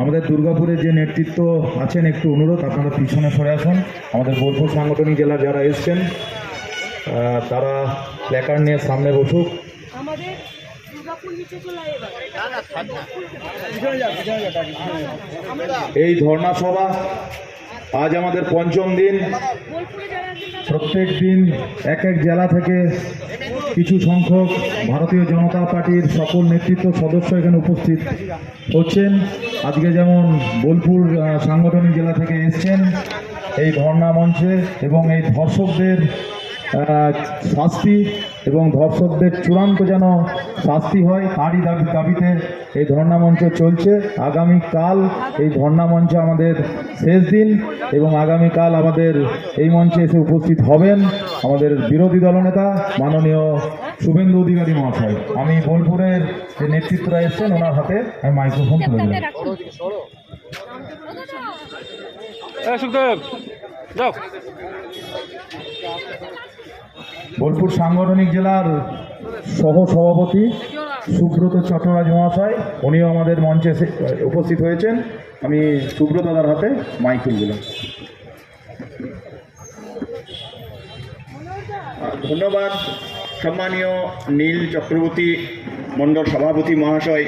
আমাদের দুর্গাপুরে যে নেতৃত্ব আছেন একটু অনুরোধ আপনারা পিছনে সরে আসুন। আমাদের বোলপুর সাংগঠনিক জেলার যারা এসছেন তারা প্ল্যাকার্ড নিয়ে সামনে বসুক। আমাদের এই ধর্ণা সভা আজ আমাদের পঞ্চম দিন। প্রত্যেক দিন এক এক জেলা থেকে কিছু সংখ্যক ভারতীয় জনতা পার্টির সকল নেতৃত্ব সদস্য এখানে উপস্থিত হচ্ছেন। আজকে যেমন বোলপুর সাংগঠনিক জেলা থেকে এসছেন এই ধর্ণা মঞ্চে এবং এই ধর্ষকদের শাস্তি এবং ধর্ষকদের চূড়ান্ত যেন শাস্তি হয়, তারই দাবি দাবিতে এই ধর্ণা মঞ্চ চলছে। আগামীকাল এই ধর্ণা মঞ্চে আমাদের শেষ দিন এবং আগামীকাল আমাদের এই মঞ্চে এসে উপস্থিত হবেন আমাদের বিরোধী দলনেতা মাননীয় শুভেন্দু অধিকারী মহাশয়। আমি বোলপুরের যে নেতৃত্বরা এসছেন, ওনার হাতে আমি মাইক্রোফোন তুলে দিলাম। সুখদেব, যাও। বোলপুর সাংগঠনিক জেলার সহ সভাপতি সুব্রত চট্টরাজ মহাশয়, উনিও আমাদের মঞ্চে উপস্থিত হয়েছেন। আমি সুব্রত দাদার হাতে মাইক তুলে দিলাম। ধন্যবাদ, সম্মানীয় নীল চক্রবর্তী মণ্ডল সভাপতি মহাশয়।